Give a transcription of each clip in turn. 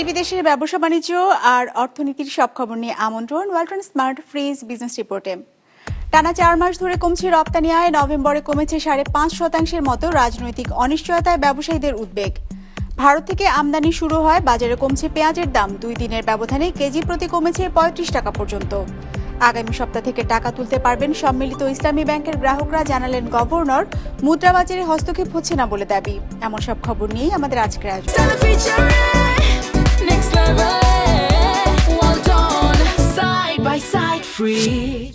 দেশ বিদেশের ব্যবসা বাণিজ্য আর অর্থনীতির সব খবর নিয়ে আমন্ত্রণ ওয়ালটন স্মার্ট ফ্রিজ বিজনেস রিপোর্টে। টানা চার মাস ধরে কমছে রপ্তানি আয়, নভেম্বরে কমেছে সাড়ে পাঁচ শতাংশের মতো রাজনৈতিক অনিশ্চয়তায় ব্যবসায়ীদের উদ্বেগ। ভারত থেকে আমদানি শুরু হয়, বাজারে কমছে পেঁয়াজের দাম, দুই দিনের ব্যবধানে কেজি প্রতি কমেছে পঁয়ত্রিশ টাকা পর্যন্ত। আগামী সপ্তাহ থেকে টাকা তুলতে পারবেন সম্মিলিত ইসলামী ব্যাংকের গ্রাহকরা, জানালেন গভর্নর। মুদ্রা বাজারে হস্তক্ষেপ হচ্ছে না বলে দাবি। এমন সব খবর নিয়েই আমাদের আজকের আয়োজন। slave, hold on, side by side, free.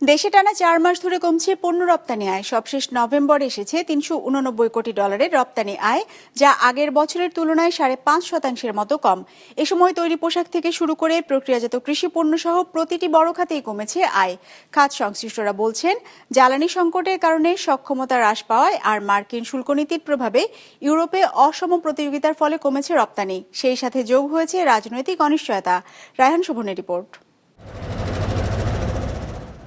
দেশে টানা চার মাস ধরে কমছে পণ্য রপ্তানি আয়। সবশেষ নভেম্বর এসেছে তিনশো উননব্বই কোটি ডলারের রপ্তানি আয়, যা আগের বছরের তুলনায় সাড়ে পাঁচ শতাংশের মতো কম। এ সময় তৈরি পোশাক থেকে শুরু করে প্রক্রিয়াজাত কৃষি পণ্য সহ প্রতিটি বড় খাতেই কমেছে আয়। খাত সংশ্লিষ্টরা বলছেন, জ্বালানি সংকটের কারণে সক্ষমতা হ্রাস পাওয়ায় আর মার্কিন শুল্ক নীতির প্রভাবে ইউরোপে অসম প্রতিযোগিতার ফলে কমেছে রপ্তানি। সেই সাথে যোগ হয়েছে রাজনৈতিক অনিশ্চয়তা। রায়হান শোভনের রিপোর্ট।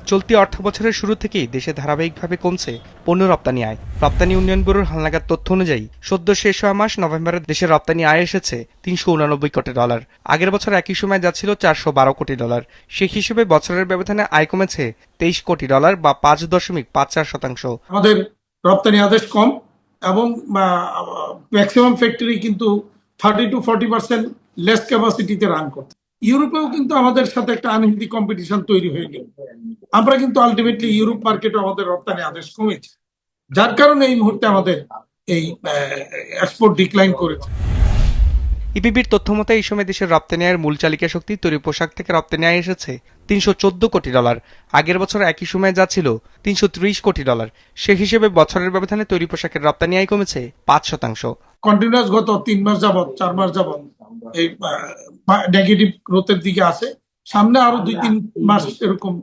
চলতি অর্থ বছরের শুরু থেকেই দেশে ধারাবাহিকভাবে কমছে পণ্য রপ্তানি আয়। রপ্তানি উন্নয়ন ব্যুরোর হালনাগাদ তথ্য অনুযায়ী, সদ্য শেষ হওয়া মাস নভেম্বরে দেশের রপ্তানি আয় এসেছে তিনশো উনানব্বই কোটি ডলার। আগের বছর একই সময় যা ছিল চারশো বারো কোটি ডলার। সে হিসেবে বছরের ব্যবধানে আয় কমেছে তেইশ কোটি ডলার বা পাঁচ দশমিক পাঁচ চার শতাংশ। আমাদের রপ্তানি আদেশ কম এবং ম্যাক্সিমাম ফ্যাক্টরি কিন্তু thirty two forty percent less ক্যাপাসিটিতে run করছে। ইউরোপেও কিন্তু আমাদের সাথে একটা আনহেলদি কম্পিটিশন তৈরি হয়ে গেল। আমরা কিন্তু আলটিমেটলি ইউরোপ মার্কেটে আমাদের রপ্তানি আদেশ কমেছে। যার কারণে এই মুহূর্তে আমাদের এই এক্সপোর্ট ডিক্লাইন করেছে। ইপিবির তথ্য মতে এই সময় দেশের রপ্তানি আয়ের মূল চালিকা শক্তি তৈরি পোশাক থেকে রপ্তানি আয় এসেছে তিনশো চোদ্দ কোটি ডলার। আগের বছর একই সময়ে ছিল তিনশো ত্রিশ কোটি ডলার। সে হিসেবে বছরের ব্যবধানে তৈরি পোশাকের রপ্তানি আয় কমেছে পাঁচ শতাংশ। কন্টিনিউয়াস গত তিন মাস যাবত চার মাস যাবত এই নেগেটিভ গ্রোথের দিকে আছে। সামনে আরও দুই তিন মাস এরকম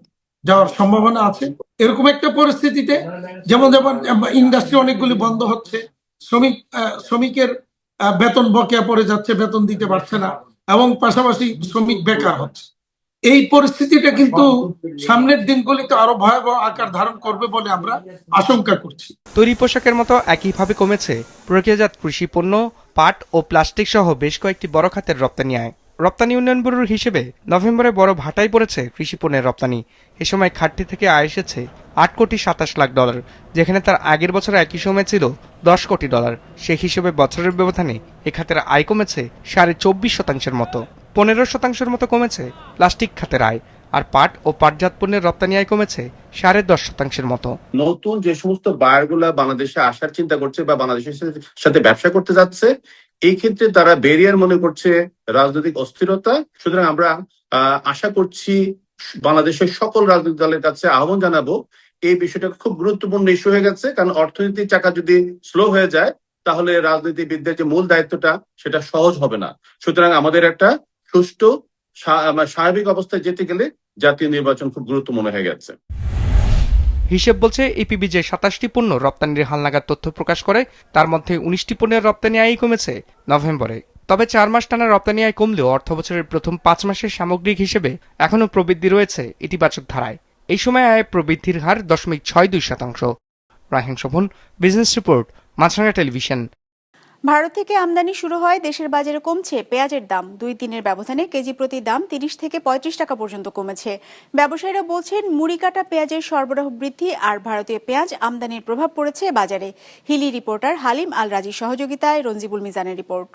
যাওয়ার সম্ভাবনা আছে। এরকম একটা পরিস্থিতিতে যেমন যেমন ইন্ডাস্ট্রি অনেকগুলি বন্ধ হচ্ছে। শ্রমিক শ্রমিকের বেতন বকেয়া পড়ে যাচ্ছে, বেতন দিতে পারছে না, এবং পাশাপাশি শ্রমিক বেকার হচ্ছে। এই পরিস্থিতিটা কিন্তু সামনের দিনগুলিতে আরও ভয়াবহ আকার ধারণ করবে বলে আমরা আশঙ্কা করছি। তৈরি পোশাকের মতো একইভাবে কমেছে প্রক্রিয়াজাত কৃষি পণ্য, পাট ও প্লাস্টিক সহ বেশ কয়েকটি বড় খাতের রপ্তানি আয়। রপ্তানি উন্নয়ন ব্যুরোর হিসেবে নভেম্বরে বড় ভাটাই পড়েছে কৃষি পণ্যের রপ্তানি। এ সময় খাতটি থেকে আয় এসেছে আট কোটি সাতাশ লাখ ডলার, যেখানে তার আগের বছর একই সময় ছিল দশ কোটি ডলার। সেই হিসেবে বছরের ব্যবধানে এ খাতের আয় কমেছে সাড়ে চব্বিশ শতাংশের মতো। পনেরো শতাংশের মতো কমেছে প্লাস্টিক খাতের আয়, আর পাট ও পাটজাত পণ্যের রপ্তানি আয় কমেছে সাড়ে দশ শতাংশের মতো। নতুন যে সমস্ত বায়ার বাংলাদেশে আসার চিন্তা করছে বা বাংলাদেশের সাথে ব্যবসা করতে যাচ্ছে এই ক্ষেত্রে তারা ব্যারিয়ার মনে করছে রাজনৈতিক অস্থিরতা। সুতরাং আমরা আশা করছি বাংলাদেশের সকল রাজনৈতিক দলের কাছে আহ্বান জানাব। এই বিষয়টা খুব গুরুত্বপূর্ণ ইস্যু হয়ে গেছে, কারণ অর্থনীতির চাকা যদি স্লো হয়ে যায়, তাহলে রাজনীতিবিদদের যে মূল দায়িত্বটা, সেটা সহজ হবে না। সুতরাং আমাদের একটা সুষ্ঠু স্বাভাবিক অবস্থায় যেতে গেলে জাতীয় নির্বাচন খুব গুরুত্বপূর্ণ হয়ে গেছে। হিসেব বলছে, এপিবি যে সাতাশটি পণ্য রপ্তানির হালনাগাদ তথ্য প্রকাশ করে, তার মধ্যে উনিশটি পণ্যের রপ্তানি আয়ই কমেছে নভেম্বরে। তবে চার মাস টানা রপ্তানি আয় কমলেও অর্থ বছরের প্রথম পাঁচ মাসের সামগ্রিক হিসেবে এখনও প্রবৃদ্ধি রয়েছে ইতিবাচক ধারায়। এই সময় আয় প্রবৃদ্ধির হার দশমিক ছয় দুই শতাংশ। Raihan Shovon business report Maasranga television Bharat থেকে আমদানি শুরু হয়, দেশের বাজারে কমছে, পেঁয়াজের দাম। দুই দিনের ব্যবধানে কেজি প্রতি দাম তিরিশ থেকে পঁয়ত্রিশ টাকা পর্যন্ত কমেছে। ব্যবসায়ীরা বলছেন, মুড়ি কাটা পেঁয়াজের সরবরাহ বৃদ্ধি আর ভারতীয় পেঁয়াজ আমদানির প্রভাব পড়েছে বাজারে। হিলি রিপোর্টার হালিম আল রাজির সহযোগিতায় রঞ্জিবুল মিজানের রিপোর্ট।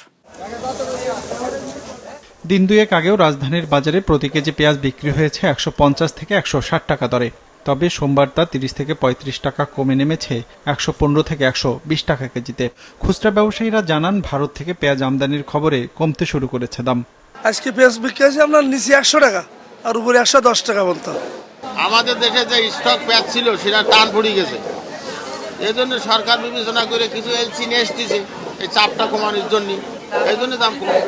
দিন দুয়েক আগেও রাজধানীর বাজারে প্রতি কেজি পেঁয়াজ বিক্রি হয়েছে একশো পঞ্চাশ থেকে একশো ষাট টাকা দরে। তবে সোমবার তা তিরিশ থেকে পঁয়ত্রিশ টাকা কমে নেমেছে একশো পনেরো থেকে একশো বিশ টাকা কেজিতে। খুচরা ব্যবসায়ীরা জানান ভারত থেকে পেঁয়াজ আমদানির খবরে কমতে শুরু করেছে দাম। আজকে পেঁয়াজ বিক্রি আছে আপনার নিচে একশো টাকা আর উপরে একশো দশ টাকা বলতো আমাদের দেশে যে স্টক পেঁয়াজ ছিল সেটা টান পড়ে গেছে। এই জন্য সরকার বিবেচনা করে কিছু এলসি নিয়ে এসতেছে এই চাপটা কমানোর জন্য এই জন্য দাম কমবে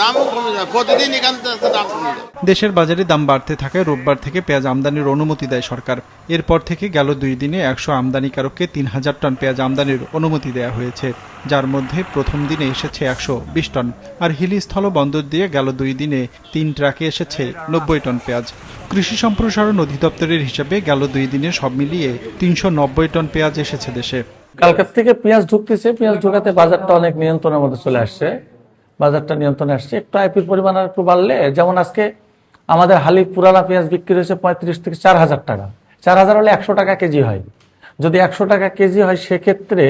দামও কমে যায়। প্রতিদিন এখান থেকে দাম কমে যায়। দেশের বাজারে দাম বাড়তে থাকায় রোববার থেকে পেঁয়াজ আমদানির অনুমতি দেয় সরকার। এরপর থেকে গেল দুই দিনে একশো আমদানিকারককে তিন হাজার টন পেঁয়াজ আমদানির অনুমতি দেয়া হয়েছে। যার মধ্যে প্রথম দিনে এসেছে একশো বিশ টন আর হিলিস্থল বন্দর দিয়ে গেল দুই দিনে তিন ট্রাকে এসেছে নব্বই টন পেঁয়াজ। কৃষি সম্প্রসারণ অধিদপ্তরের হিসাবে গেল দুই দিনে সব মিলিয়ে তিনশো নব্বই টন পেঁয়াজ এসেছে দেশে। কালকার থেকে পেঁয়াজ ঢুকতেছে পেঁয়াজ ঢোকাতে বাজারটা অনেক নিয়ন্ত্রণের মধ্যে চলে আসছে। বাজারটা নিয়ন্ত্রণে আসছে। একটু আইপির পরিমাণ আর একটু বাড়লে, যেমন আজকে আমাদের হালি পুরানা পেঁয়াজ বিক্রি হয়েছে পঁয়ত্রিশ থেকে চার হাজার টাকা। চার হাজার হলে একশো টাকা কেজি হয়। যদি একশো টাকা কেজি হয়, সেক্ষেত্রে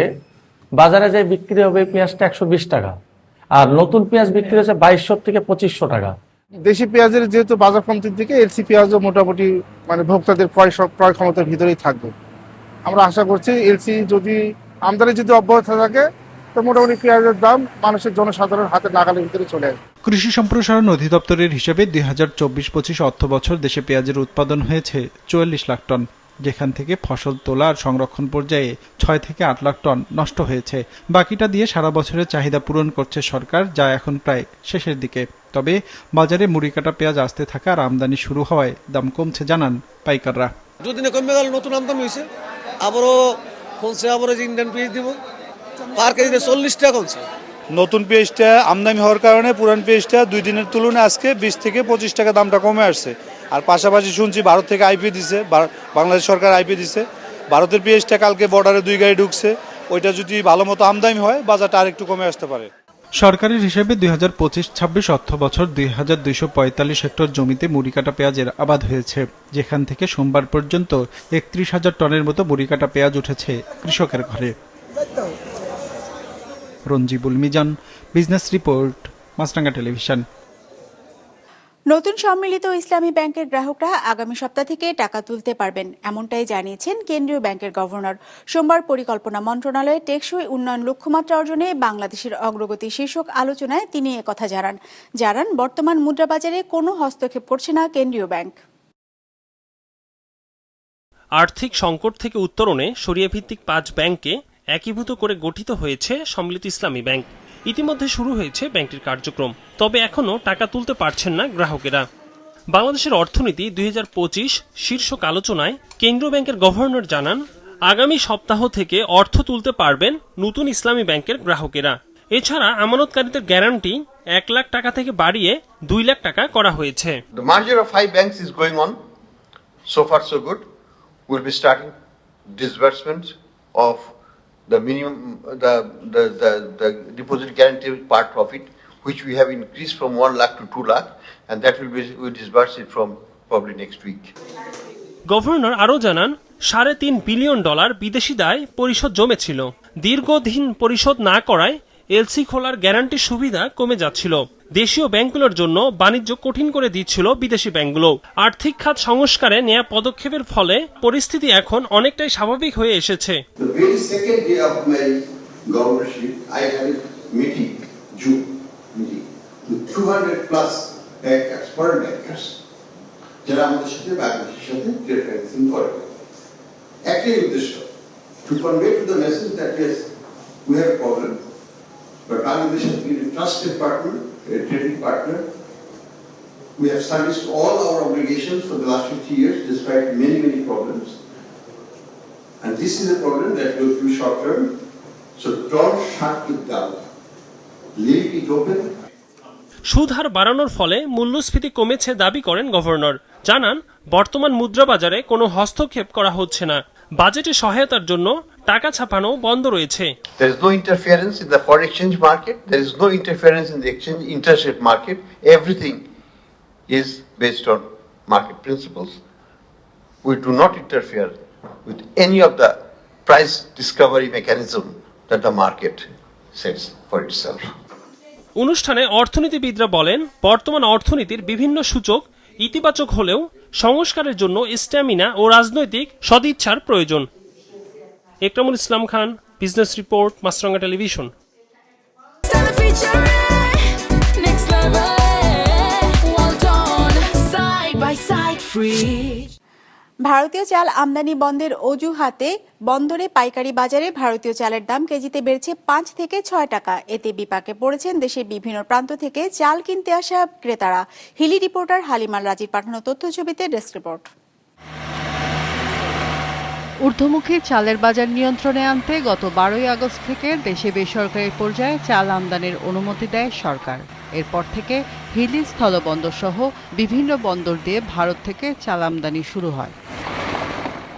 বাজারে যে বিক্রি হবে পেঁয়াজটা একশো বিশ টাকা। আর নতুন পেঁয়াজ বিক্রি হচ্ছে বাইশশো থেকে পঁচিশশো টাকা। দেশি পেঁয়াজের যেহেতু বাজার কমতির দিকে এলসি পেঁয়াজও মোটামুটি মানে ভোক্তাদের ক্রয় ক্রয় ক্ষমতার ভিতরেই থাকবে। আমরা আশা করছি এলসি যদি আমদানি যদি অব্যাহত থাকে তো মোটামুটি পেঁয়াজের দাম মানুষের জনসাধারণ হাতে নাগালের ভিতরে চলে আসবে কৃষি সম্প্রসারণ অধিদপ্তরের হিসেবে দুই হাজার চব্বিশ পঁচিশ অর্থ বছর দেশে পেঁয়াজের উৎপাদন হয়েছে চুয়াল্লিশ লাখ টন যেখান থেকে ফসল তোলা আর সংরক্ষণ পর্যায়ে ছয় থেকে আট লাখ টন নষ্ট হয়েছে। বাকিটা দিয়ে সারা বছরের চাহিদা পূরণ করছে সরকার যা এখন প্রায় শেষের দিকে। তবে বাজারে মুড়ি কাটা পেঁয়াজ আসতে থাকা আর আমদানি শুরু হওয়ায় দাম কমছে জানান পাইকাররা। দুদিনে কমে গেল নতুন আমদানি হয়েছে। আবারও কমছে আবারও ইন্ডিয়ান পেঁয়াজ দিব। পার কেজিতে চল্লিশ টাকা কমছে। নতুন পেঁয়াজটা আমদানি হওয়ার কারণে পুরান পেঁয়াজটা দুই দিনের তুলনায় আজকে বিশ থেকে পঁচিশ টাকা দামটা কমে আসছে। আর পাশাপাশি শুনছি ভারত থেকে আইপি দিছে বা- বাংলাদেশ সরকার আইপি দিছে। ভারতের পেঁয়াজটা কালকে বর্ডারে দুই গাড়ি ঢুকছে। ওইটা যদি ভালো মতো আমদানি হয় বাজারটা আরেকটু কমে আসতে পারে। সরকারের হিসেবে দুই হাজার পঁচিশ ছাব্বিশ অর্থ বছর দুই হাজার দুইশো পঁয়তাল্লিশ হেক্টর জমিতে মুড়িকাটা পেঁয়াজের আবাদ হয়েছে। যেখান থেকে সোমবার পর্যন্ত একত্রিশ হাজার টনের মতো মুড়িকাটা পেঁয়াজ উঠেছে কৃষকের ঘরে। Ranjibul Mizan business report Maasranga television. নতুন সম্মিলিত ইসলামী ব্যাংকের গ্রাহকরা আগামী সপ্তাহ থেকে টাকা তুলতে পারবেন এমনটাই জানিয়েছেন কেন্দ্রীয় ব্যাংকের গভর্নর। সোমবার পরিকল্পনা মন্ত্রণালয়ে টেকসই উন্নয়ন লক্ষ্যমাত্রা অর্জনে বাংলাদেশের অগ্রগতি শীর্ষক আলোচনায় তিনি একথা জানান। জানান বর্তমান মুদ্রাবাজারে কোনো হস্তক্ষেপ করছে না কেন্দ্রীয় ব্যাংক। আর্থিক সংকট থেকে উত্তরণে সরিয়া ভিত্তিক পাঁচ ব্যাংককে একীভূত করে গঠিত হয়েছে সম্মিলিত ইসলামী ব্যাংক। ইতিমধ্যে শুরু হয়েছে ব্যাংকটির কার্যক্রম। তবে এখনও টাকা তুলতে পারছেন না গ্রাহকেরা। বাংলাদেশের অর্থনীতি দুই হাজার পঁচিশ শীর্ষক আলোচনায় কেন্দ্রীয় ব্যাংকের গভর্নর জানান, আগামী সপ্তাহ থেকে অর্থ তুলতে পারবেন নতুন ইসলামী ব্যাংকের গ্রাহকেরা। এছাড়া আমানতকারীদের গ্যারান্টি এক লাখ টাকা থেকে বাড়িয়ে দুই লাখ টাকা করা হয়েছে। Of the minimum, the, the, the, the deposit guarantee part of it, which we have increased from 1 lakh to 2 lakh, and that will be, we disburse it from probably next week. Governor আরও জানান সাড়ে তিন billion dollar বিদেশি দায় পরিশোধ জমেছিল দীর্ঘদিন পরিশোধ না করায় এলসি খোলার গ্যারান্টি সুবিধা কমে যাচ্ছিল। দেশীয় ব্যাংকগুলোর জন্য বাণিজ্য কঠিন করে দিচ্ছিল বিদেশি ব্যাংকগুলো। আর্থিক খাত সংস্কারে নেয়া পদক্ষেপের ফলে পরিস্থিতি এখন অনেকটাই স্বাভাবিক হয়ে এসেছে। A যারা আমাদের সাথে, বাংলাদেশের সাথে করে। একটাই উদ্দেশ্য yes we have problem but Bangladesh has been a trusted partner a trading partner We have serviced all our obligations for the last 50 years despite many, many problems. And this is a problem that will be short term. So don't shut it down. Leave it open. সুদ বাড়ানোর ফলে মূল্যস্ফীতি কমেছে দাবি করেন governor জানান বর্তমান মুদ্রা বাজারে কোনো হস্তক্ষেপ করা হচ্ছে না বাজেটে সহায়তার জন্য টাকা ছাপানো বন্ধ রয়েছে There is no interference in the foreign exchange market. There is no interference in the exchange interest rate market. Everything is based on market principles. We do not interfere with any of the price discovery mechanism that the market sets for itself. অনুষ্ঠানে অর্থনীতিবিদরা বলেন বর্তমান অর্থনীতির বিভিন্ন সূচক ইতিবাচক হলেও সংস্কারের জন্য স্ট্যামিনা ও রাজনৈতিক সদিচ্ছার প্রয়োজন Ekramul Islam Khan, business report, Maasranga television free. ভারতীয় চাল আমদানি বন্ধের অজুহাতে বন্দরে পাইকারি বাজারে ভারতীয় চালের দাম কেজিতে বেড়েছে পাঁচ থেকে ছয় টাকা। এতে বিপাকে পড়েছেন দেশের বিভিন্ন প্রান্ত থেকে চাল কিনতে আসা ক্রেতারা। হিলি রিপোর্টার হালিমাল রাজির পাঠানো তথ্য ছবিতে ডেস্ক রিপোর্ট। ঊর্ধ্বমুখী চালের বাজার নিয়ন্ত্রণে আনতে গত বারোই আগস্ট থেকে দেশে বেসরকারি পর্যায়ে চাল আমদানির অনুমতি দেয় সরকার। এরপর থেকে হিলি স্থলবন্দর সহ বিভিন্ন বন্দর দিয়ে ভারত থেকে চাল আমদানি শুরু হয়।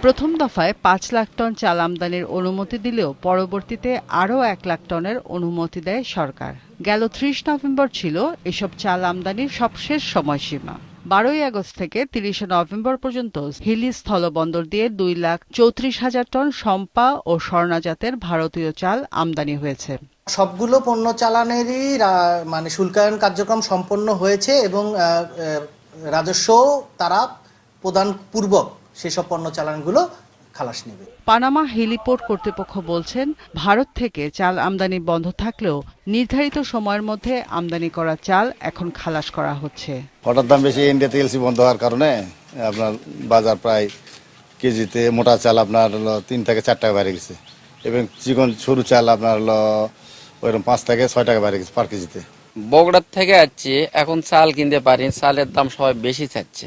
প্রথম দফায় পাঁচ লাখ টন চাল আমদানির অনুমতি দিলেও পরবর্তীতে আরও এক লাখ টনের অনুমতি দেয় সরকার। গেল ত্রিশ নভেম্বর ছিল এসব চাল আমদানির সবশেষ সময়সীমা। বারোই আগস্ট থেকে তিরিশে নভেম্বর পর্যন্ত হিলি স্থলবন্দর দিয়ে দুই লাখ চৌত্রিশ হাজার টন সম্পা ও স্বর্ণাজাতের ভারতীয় চাল আমদানি হয়েছে। সবগুলো পণ্য চালানেরই রা- মানে শুল্কায়ন কার্যক্রম সম্পন্ন হয়েছে এবং রাজস্ব তারা প্রদান পূর্বক সেসব পণ্য চালানগুলো খালাস নেবে। পানামা হেলিপোর্ট কর্তৃপক্ষ বলছেন ভারত থেকে চাল আমদানি বন্ধ থাকলেও নির্ধারিত সময়ের মধ্যে আমদানি করা চাল এখন খালাস করা হচ্ছে। হঠাৎ দাম বেশি ইন্ডিয়াতে এলসি বন্ধ হওয়ার কারণে আপনার বাজার প্রায় কেজিতে মোটা চাল আপনার হলো তিন থেকে চার টাকা বেড়ে গেছে। এবং চিকন সরু চাল আপনার হলো ওইরকম পাঁচ থেকে ছয় টাকা বেড়ে গেছে পার কেজিতে। বগুড়ার থেকে আসছি এখন চাল কিনতে পারি চালের দাম সবাই বেশি চাচ্ছে।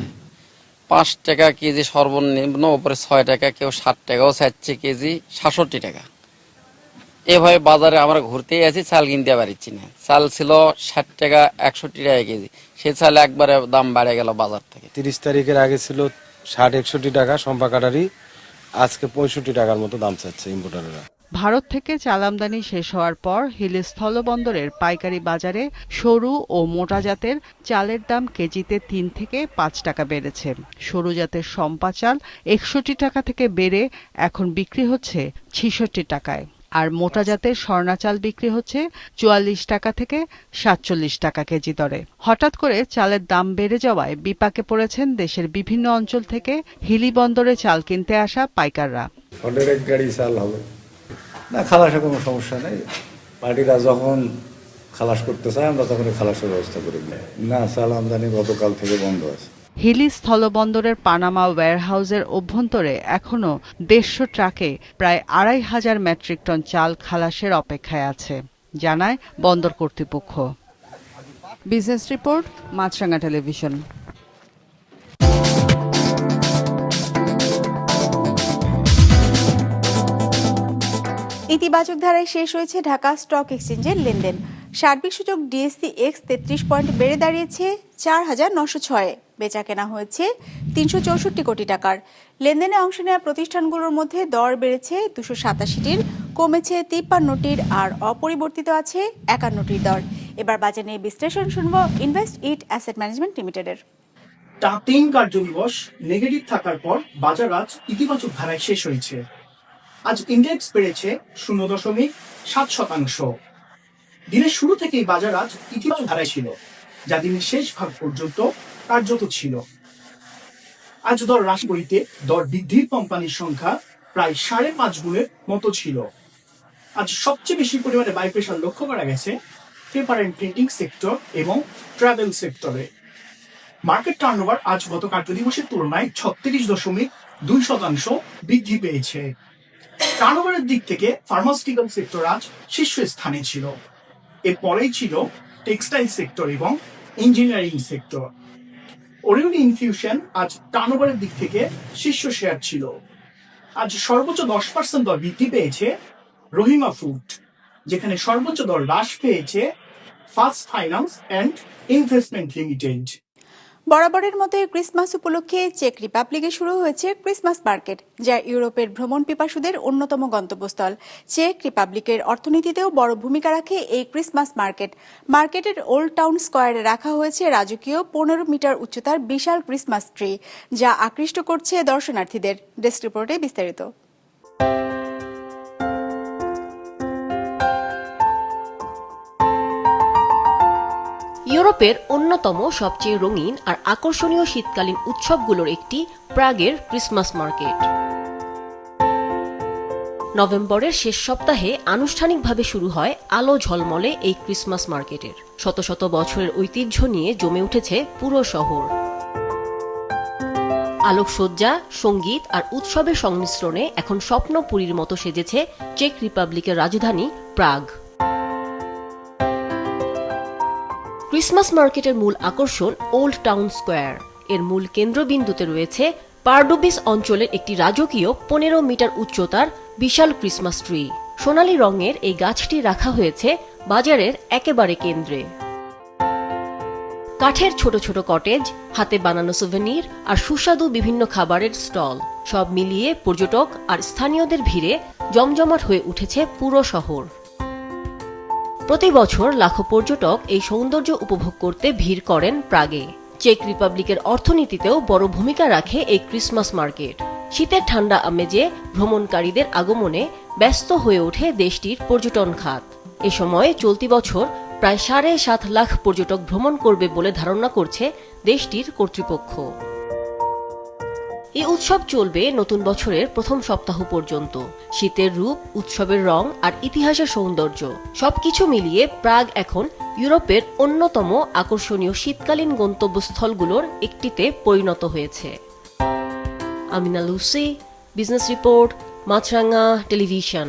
পাঁচ টাকা কেজি সর্বনিম্ন উপরে ছয় টাকা কেউ ষাট টাকাও চাচ্ছে কেজি সাতষট্টি টাকা। এভাবে বাজারে আমরা ঘুরতেই আছি চাল কিনতে পারছি না। চাল ছিল ষাট টাকা একষট্টি টাকা কেজি। সে চাল একবারে দাম বেড়ে গেল বাজার থেকে। তিরিশ তারিখের আগে ছিল ষাট একষট্টি টাকা সম্পা কাটারি। আজকে পঁয়ষট্টি টাকার মতো দাম চাচ্ছে ইম্পোর্টাররা ভারত থেকে চাল আমদানি শেষ হওয়ার পর হিলি স্থলবন্দরের পাইকারি বাজারে সরু ও মোটা জাতের চালের দাম কেজিতে তিন থেকে পাঁচ টাকা বেড়েছে। সরু জাতের সম্পা চাল একষট্টি টাকা থেকে বেড়ে এখন বিক্রি হচ্ছে ছিষট্টি টাকায়। আর মোটা জাতের স্বর্ণা চাল বিক্রি হচ্ছে চুয়াল্লিশ টাকা থেকে সাতচল্লিশ টাকা কেজি দরে। হঠাৎ করে চালের দাম বেড়ে যাওয়ায় বিপাকে পড়েছেন দেশের বিভিন্ন অঞ্চল থেকে হিলি বন্দরে চাল কিনতে আসা পাইকাররা। এক গাড়ি চাল হবে। না খালাসে কোনো সমস্যা নেই। পার্টিরা যখন খালাস করতে চায় আমরা তখন খালাসের ব্যবস্থা করি। না চাল আমদানি গতকাল থেকে বন্ধ আছে। হিলি স্থলবন্দরের পানামা ওয়্যারহাউসের অভ্যন্তরে এখনও দেড়শো ট্রাকে প্রায় আড়াই হাজার মেট্রিক টন চাল খালাসের অপেক্ষায় আছে জানায় বন্দর কর্তৃপক্ষ। Business report Maasranga television. ইতিবাচক ধারায় শেষ হয়েছে ঢাকা স্টক এক্সচেঞ্জের লেনদেন। সার্বিক সূচক ডিএসসি এক্স তেত্রিশ পয়েন্ট বেড়ে দাঁড়িয়েছে চার হাজার নশো ছয়ে। বেচা কেনা হয়েছে তিনশো চৌষট্টি কোটি টাকার। লেনদেনে অংশ নেওয়া প্রতিষ্ঠানগুলোর মধ্যে দর বেড়েছে দুশো সাতাশিটির, কমেছে তিপ্পান্নটির আর অপরিবর্তিত আছে একান্নটির দর। এবার বাজার নিয়ে বিশ্লেষণ শুনব ইনভেস্ট ইট অ্যাসেট ম্যানেজমেন্ট লিমিটেডের। টা তিন কার্যদিবস নেগেটিভ থাকার পর বাজার আজ ইতিবাচক ধারায় শেষ হয়েছে। আজ ইন্ডেক্স বেড়েছে শূন্য দশমিক সাত শতাংশ। দিনের শুরু থেকেই বাজার আজ ইতিবাচক ধারায় ছিল, যা দিনের শেষ ভাগ পর্যন্ত কার্যত ছিল। আজ দর হ্রাস বইতে দর বৃদ্ধির কোম্পানির সংখ্যা প্রায় সাড়ে পাঁচ গুণের মতো ছিল। আজ সবচেয়ে বেশি পরিমাণে বাই প্রেশার লক্ষ্য করা গেছে পেপার অ্যান্ড প্রিন্টিং সেক্টর এবং ট্রাভেল সেক্টরে মার্কেট টার্নওভার আজ গত কার্যদিবসের তুলনায় ছত্রিশ দশমিক দুই শতাংশ বৃদ্ধি পেয়েছে। টার্নওভারের দিক থেকে ফার্মাসিউটিক্যাল সেক্টর আজ শীর্ষস্থানে ছিল। এরপরেই ছিল টেক্সটাইল সেক্টর এবং ইঞ্জিনিয়ারিং সেক্টর ওরিয়ন ইনফিউশন আজ টার্নওভারের দিক থেকে শীর্ষ শেয়ার ছিল। আজ সর্বোচ্চ দশ পার্সেন্ট দর বৃদ্ধি পেয়েছে রহিমা ফুড যেখানে সর্বোচ্চ দর হ্রাস পেয়েছে First Finance and Investment Limited বরাবরের মতো ক্রিসমাস উপলক্ষে চেক রিপাবলিকে শুরু হয়েছে ক্রিসমাস মার্কেট, যা ইউরোপের ভ্রমণ পিপাসুদের অন্যতম গন্তব্যস্থল। চেক রিপাবলিকের অর্থনীতিতেও বড় ভূমিকা রাখে এই ক্রিসমাস মার্কেট। মার্কেটের ওল্ড টাউন স্কোয়ারে রাখা হয়েছে রাজকীয় পনেরো মিটার উচ্চতার বিশাল ক্রিসমাস ট্রি, যা আকৃষ্ট করছে দর্শনার্থীদের। ডেস্ক রিপোর্টে বিস্তারিত। ইউরোপের অন্যতম সবচেয়ে রঙিন আর আকর্ষণীয় শীতকালীন উৎসবগুলোর একটি প্রাগের ক্রিসমাস মার্কেট। নভেম্বরের শেষ সপ্তাহে আনুষ্ঠানিকভাবে শুরু হয় আলো ঝলমলে এই ক্রিসমাস মার্কেটের। শত শত বছরের ঐতিহ্য নিয়ে জমে উঠেছে পুরো শহর। আলোকসজ্জা, সংগীত আর উৎসবের সংমিশ্রণে এখন স্বপ্নপুরীর মতো সেজেছে চেক রিপাবলিকের রাজধানী প্রাগ। ক্রিসমাস মার্কেটের মূল আকর্ষণ ওল্ড টাউন স্কোয়ার। এর মূল কেন্দ্রবিন্দুতে রয়েছে পার্ডুবিস অঞ্চলের একটি রাজকীয় পনেরো মিটার উচ্চতার বিশাল ক্রিসমাস ট্রি। সোনালী রঙের এই গাছটি রাখা হয়েছে বাজারের একেবারে কেন্দ্রে। কাঠের ছোট ছোট কটেজ, হাতে বানানো সুভেনির আর সুস্বাদু বিভিন্ন খাবারের স্টল, সব মিলিয়ে পর্যটক আর স্থানীয়দের ভিড়ে জমজমাট হয়ে উঠেছে পুরো শহর। প্রতি বছর লাখো পর্যটক এই সৌন্দর্য উপভোগ করতে ভিড় করেন প্রাগে। চেক রিপাবলিকের অর্থনীতিতেও বড় ভূমিকা রাখে এই ক্রিসমাস মার্কেট। শীতের ঠান্ডা আমেজে ভ্রমণকারীদের আগমনে ব্যস্ত হয়ে ওঠে দেশটির পর্যটন খাত। এ সময় চলতি বছর প্রায় সাড়ে সাত লাখ পর্যটক ভ্রমণ করবে বলে ধারণা করছে দেশটির কর্তৃপক্ষ। এই উৎসব চলবে নতুন বছরের প্রথম সপ্তাহ পর্যন্ত। শীতের রূপ, উৎসবের রং আর ইতিহাসের সৌন্দর্য সবকিছু মিলিয়ে প্রাগ এখন ইউরোপের অন্যতম আকর্ষণীয় শীতকালীন গন্তব্যস্থলগুলোর একটিতে পরিণত হয়েছে। Amina Lucy, business report Maasranga television.